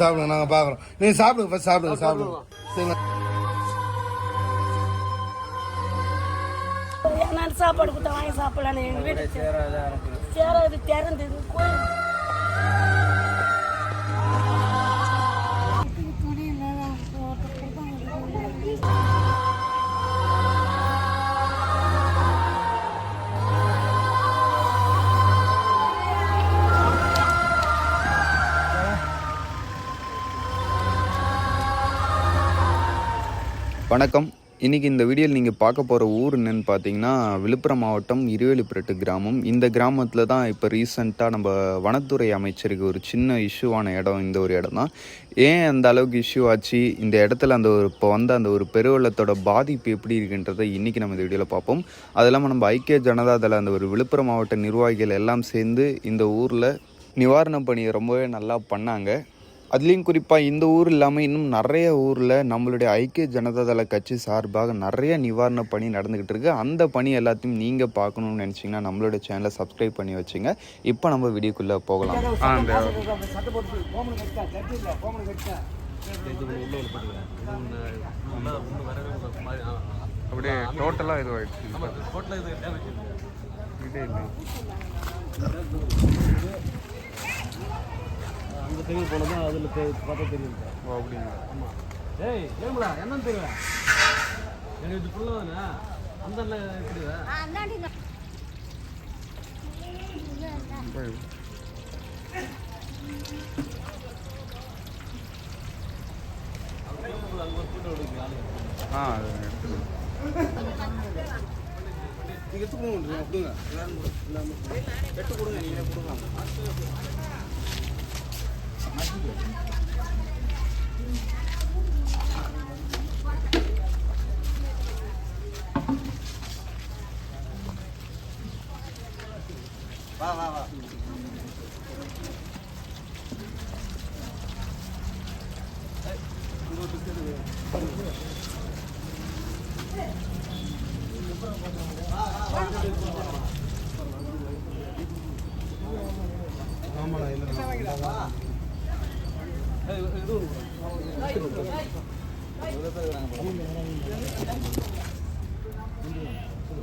சாப்பிடுங்க நாங்க பாக்குறோம். நீங்க சாப்பிடுங்க ஃபர்ஸ்ட் சாப்பிடுங்க சாப்பிடுங்க. சரிங்களா? நான் சாப்பாடு கொடுத்தா வாங்கி சாப்பிடலாம் எங்க வீட்டு சேராது திறந்தது கோயில். வணக்கம். இன்றைக்கி இந்த வீடியோவில் நீங்கள் பார்க்க போகிற ஊர் என்னன்னு பார்த்தீங்கன்னா விழுப்புரம் மாவட்டம் இருவேலிப்பட்டு கிராமம். இந்த கிராமத்தில் தான் இப்போ ரீசண்டாக நம்ம வனத்துறை அமைச்சருக்கு ஒரு சின்ன இஷ்யூவான இடம் இந்த ஒரு இடம் தான். ஏன் அந்த அளவுக்கு இஷ்யூ ஆச்சு? இந்த இடத்துல அந்த ஒரு இப்போ வந்த அந்த ஒரு பெருவெள்ளத்தோட பாதிப்பு எப்படி இருக்குன்றதை இன்றைக்கி நம்ம இந்த வீடியோவில் பார்ப்போம். அது இல்லாமல் நம்ம ஐக்கிய ஜனதாதள அந்த ஒரு விழுப்புரம் மாவட்ட நிர்வாகிகள் எல்லாம் சேர்ந்து இந்த ஊரில் நிவாரணப் பணியை ரொம்பவே நல்லா பண்ணாங்க. அதுலேயும் குறிப்பாக இந்த ஊர் இல்லாமல் இன்னும் நிறைய ஊரில் நம்மளுடைய ஐக்கிய ஜனதாதள கட்சி சார்பாக நிறைய நிவாரண பணி நடந்துக்கிட்டு இருக்கு. அந்த பணி எல்லாத்தையும் நீங்கள் பார்க்கணும்னு நினச்சிங்கன்னா நம்மளோட சேனலை சப்ஸ்கிரைப் பண்ணி வச்சுங்க. இப்போ நம்ம வீடியோக்குள்ளே போகலாம். அப்படியே டோட்டலாக இதுவாகிடுச்சு இதே இல்லை அந்த தெருவு போனோம்னா அதில் பார்த்தா தெரியும் ஓ அப்படிங்களா? ஆமாம் ஏய் ஏங்களா என்னன்னு தெரியும் எனக்கு இது ஃபுல்லாக தானே? அந்த எப்படி போய். ஆ அது எடுத்துக்கலாம் நீங்க எடுத்து கொடுங்க. கொடுங்க எடுத்து கொடுங்க நீங்க கொடுங்க. வா வா வா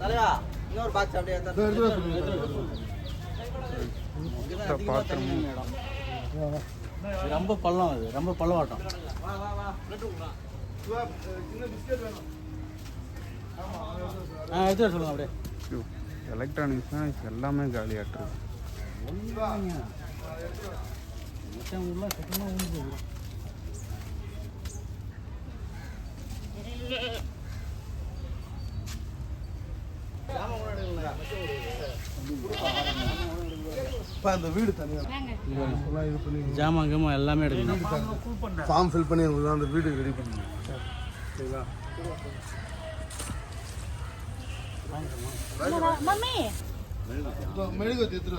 தலைவா இன்னொரு பாக்ஸ் அப்படியே பாத்திரம். ரொம்ப பள்ளம் அது ரொம்ப பள்ளவாட்டம். ஆ எடுத்து சொல்லுங்க அப்படியே. எலக்ட்ரானிக்ஸ் எல்லாமே காலியாட்டுருக்கு உள்ள சத்தமாக அந்த வீடு தனியா இது பண்ணி ஜாமான் கீமான் எல்லாமே எடுக்கணும் ஃபார்ம் ஃபில் பண்ணி உங்களுக்கு அந்த வீடு ரெடி பண்ணுங்க சரிங்களா மம்மி இப்போ மெழுகுவத்தி எடுத்துட்டு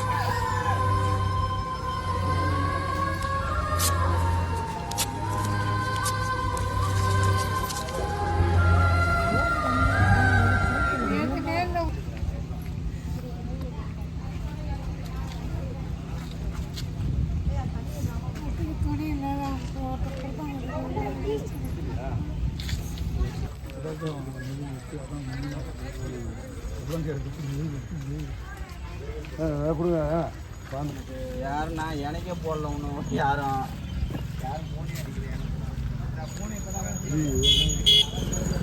கொடுங்க யாரும் நான் எனக்கே போடல நன்றி வாங்க யாரும் கொடுங்க யாருண்ணா எனக்கே போடல ஒன்றும் யாரும்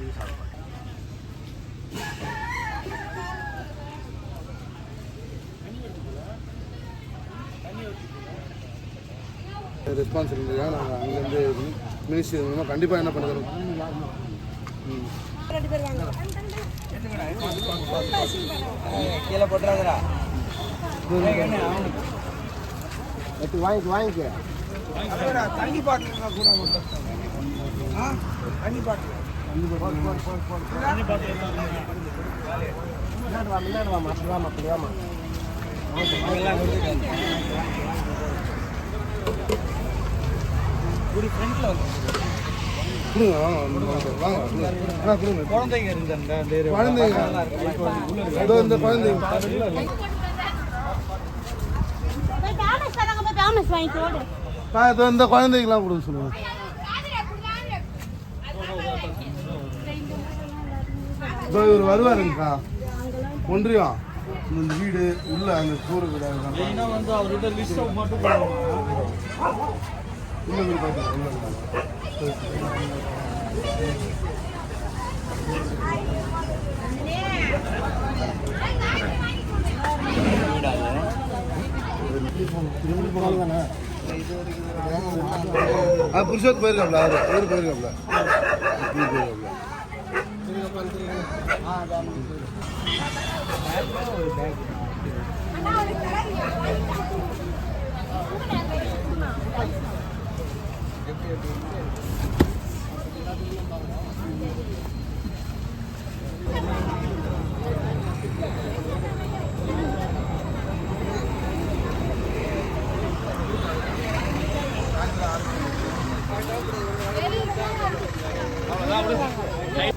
வாங்கி சாப்பிடுவேன் ரெஸ்பான்ஸ் இருந்ததுக்காக நாங்கள் அங்கேருந்து மினிஸ்ட்ரி மூலமாக கண்டிப்பாக என்ன பண்ணுறோம் ரெண்டு பேர் கீழே போட்டுறாதடா வாங்கிக்க வாங்கிக்க. தண்ணி பாட்டில் கூட தண்ணி பாட்டில். குழந்தைங்க இருந்தாங்க குழந்தைங்க இந்த குழந்தைங்க இந்த குழந்தைங்களாம் கொடுங்க சொல்லுங்க. இதோ இவர் வருவாருங்கக்கா. ஒன்றியம் இந்த வீடு உள்ள அந்த கூறு அதுதான். வந்து அவர்கிட்ட லிஸ்ட் மட்டும் உள்ள வீடு பார்த்துக்கலாம் உள்ள வீடு ஆ புருஷத்து போயிருக்காப்ல அவரு. போயிருக்காப்ல. இவரு போயிருக்காப்ல நான் பார்த்து நான் இது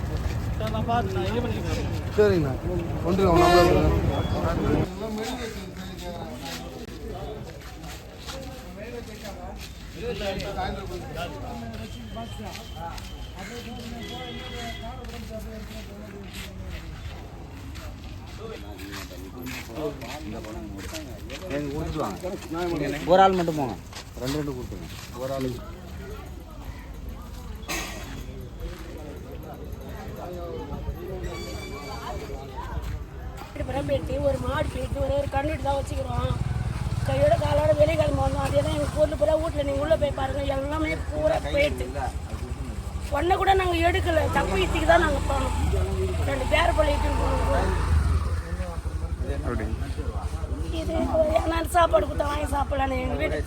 பண்ணிக்கிறேன் சரிங்கண்ணா. வாங்க. ஒரு ஆள் மட்டும் போங்க. ரெண்டு ரெண்டு கொடுத்துருங்க. ஒரு ஆள். ஒரு மாடு போயிட்டு ஒரே ஒரு கண்ணுட்டு தான் வச்சுக்கிறோம். கையோட காலோட வெளியே கிளம்பி வந்தோம். அதே தான் எங்கள் பொருள் பூரா வீட்டில் நீங்கள் உள்ளே போய் பாருங்கள் எல்லாமே பூரா போயிட்டு. ஒன்றை கூட நாங்கள் எடுக்கல. தப்பு இத்திக்கு தான் நாங்கள் போனோம். ரெண்டு பேர் பிள்ளைட்டு போனோம். இது நான் சாப்பாடு கொடுத்தா வாங்கி சாப்பிடலான்னு எங்கள் வீட்டு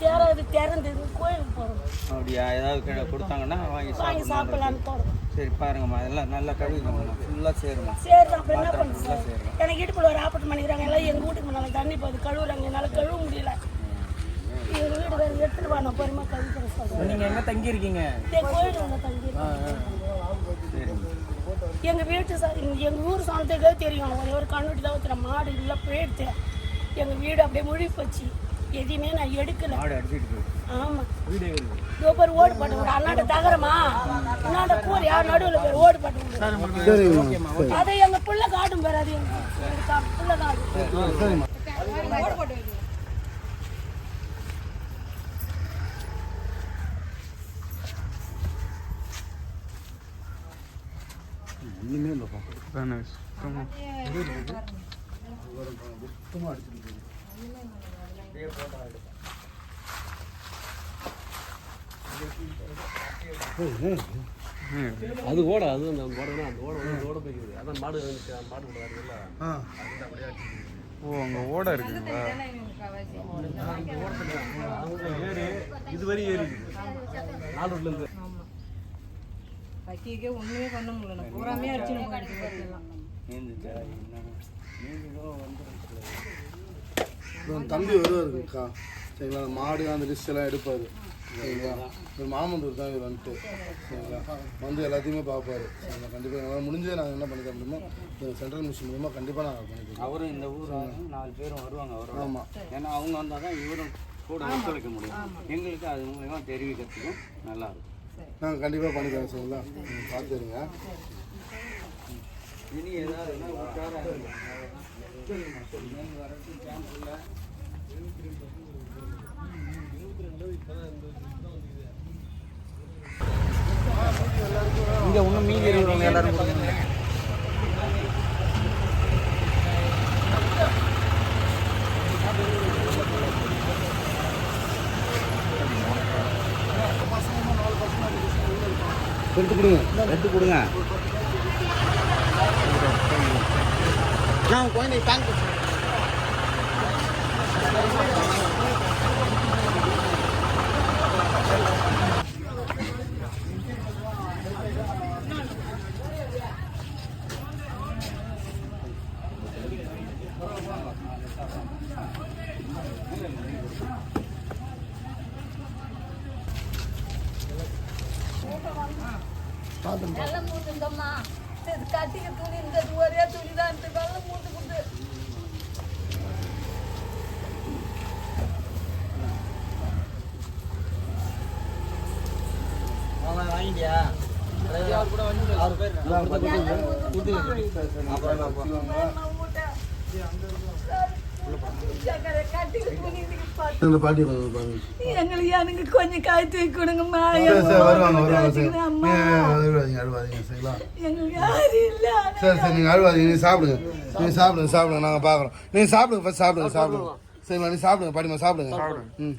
சேராது திறந்தது கோயிலுக்கு போகிறோம் அப்படியா? ஏதாவது கொடுத்தாங்கன்னா வாங்கி வாங்கி சாப்பிடலான்னு போகிறோம் சரி பாருங்கம்மா. எல்லாம் நல்லா கழுவிக்கணும் ஃபுல்லாக சேருமா சரி நான் அப்புறம் என்ன பண்ணுறது சார் எனக்கு இடுப்பில் ஒரு ஆப்பரேட் பண்ணிக்கிறாங்க. எல்லாம் எங்கள் வீட்டுக்கு முன்னால் தண்ணி போகுது. கழுவுறாங்க. என்னால் கழுவ முடியல. எங்கள் வீடு வேறு எடுத்துட்டு வா. நான் பொறுமையாக கழுவிக்கிறேன் சார். நீங்கள் எங்கே தங்கியிருக்கீங்க? கோயில் வந்து தங்கி சரிங்க எங்கள் வீட்டு சா எங்கள் ஊர் சாணத்துக்கே தெரியும். ஒரே ஒரு கண்ணுட்டி தான் ஊற்றுற மாடு இல்லை போயிடுத்து எங்கள் வீடு அப்படியே முழி போச்சு. எதையுமே நான் எடுக்கல. ஆமாம் சூப்பர் ஓடு போட்டு விடு. அண்ணாண்ட தகரமா? அண்ணாண்ட கூறியா நடுவில் பேர் ஓடு போட்டு விடு சரிங்கம்மா அதை எங்க புள்ள காட்டும் பேர் அது எங்க புள்ள காட்டும். இல்லைப்பா சுத்தமா. அது ஓட அது அந்த ஓடனா அந்த ஓட வந்து ஓட போய்க்குது. அதான் மாடு மாடு விடாதுல்ல ஆ. ஓ அங்கே ஓட இருக்குங்களா? ஏறி இது வரை ஏறி நாலூர்ல இருந்து. வைக்கே ஒண்ணுமே பண்ண முடியல. பூராமே அடிச்சு நம்ம அடிச்சு தம்பி வருவாருக்கா சரிங்களா? அந்த மாடு அந்த லிஸ்ட் எல்லாம் எடுப்பார். சரிங்களா? ஒரு மாமந்தூர் தான் இவர் வந்துட்டு. சரிங்களா? வந்து எல்லாத்தையுமே பார்ப்பாரு. சரிங்களா? கண்டிப்பாக எங்களால் முடிஞ்சதை நாங்கள் என்ன பண்ணி தர முடியுமோ இந்த சென்ட்ரல் மிஷின் மூலமாக கண்டிப்பாக நாங்கள் பண்ணி தரோம் அவரும் இந்த ஊர் நாலு பேரும் வருவாங்க அவரோட. ஆமாம் ஏன்னா அவங்க வந்தால் தான் இவரும் கூட ஒத்துழைக்க முடியும். எங்களுக்கு அது மூலயமா தெரிவிக்கிறதுக்கும் நல்லா இருக்கும். நாங்கள் கண்டிப்பாக பண்ணி தரோம் சரிங்களா? நீங்கள் பார்த்துருங்க. இனி ஏதாவது இங்கே ஒன்றும் மீதி இருக்கிறவங்க எல்லாரும் கொடுங்க எடுத்து கொடுங்க எடுத்து கொடுங்க. நான் குழந்தை தேங்க்யூ வெள்ளம் மூட்டுந்தம்மா கட்டிக்க துணி இந்த ஒரே துணி தான் இந்த வெள்ளம் மூட்டு கொடுத்து வாங்கிட்டியா? பேர். இந்த பாட்டி வந்து பாருங்க. எங்களுக்கு எனக்கு கொஞ்சம் காய்ச்சி கொடுங்கம்மா சரி சரி நீங்கள் அழுவாதீங்க சாப்பிடுங்க. நீங்கள் சாப்பிடுங்க சாப்பிடுங்க நாங்கள் பார்க்குறோம். நீங்கள் சாப்பிடுங்க சாப்பிடுங்க சாப்பிடுங்க. சரிங்களா நீ சாப்பிடுங்க பாட்டிமா சாப்பிடுங்க. ம்.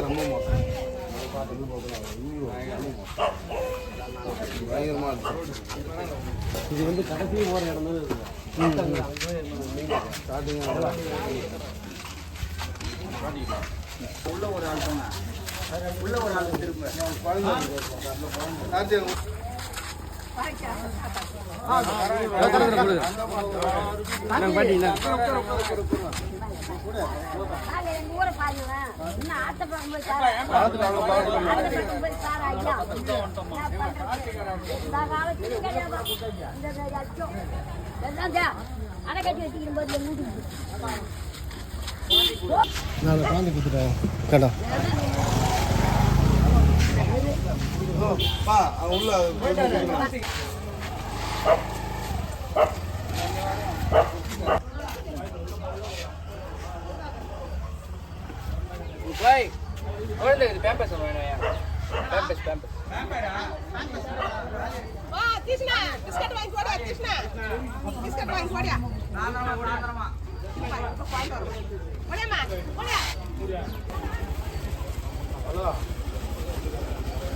ரொம்ப மோசம் பார்த்து போகலாம் பயங்கரமாக இது வந்து கடைசி போற இடம் தான் உள்ள ஒரு ஆள் தான் உள்ள ஒரு ஆள் திரும்ப நாங்க எங்க ஊரை பாருங்க இன்னும் ஆத்தப்பழம் போய் சார் ஆத்தப்பழம் போய் சார் ஐயா நான் காலத்துக்கு கிடையாது இந்த இந்த அச்சம் எல்லாம் தான் அணை கட்டி வச்சுக்கிற போது மூடி நான் குழந்தை கொடுத்துட்டேன் கேட்டா பா உள்ள கிருஷ்ணா பிஸ்கட் வாங்கி போடா கிருஷ்ணா பிஸ்கட் வாங்கி போடியா போடியாம்மா போடியா நான் கடைசியாக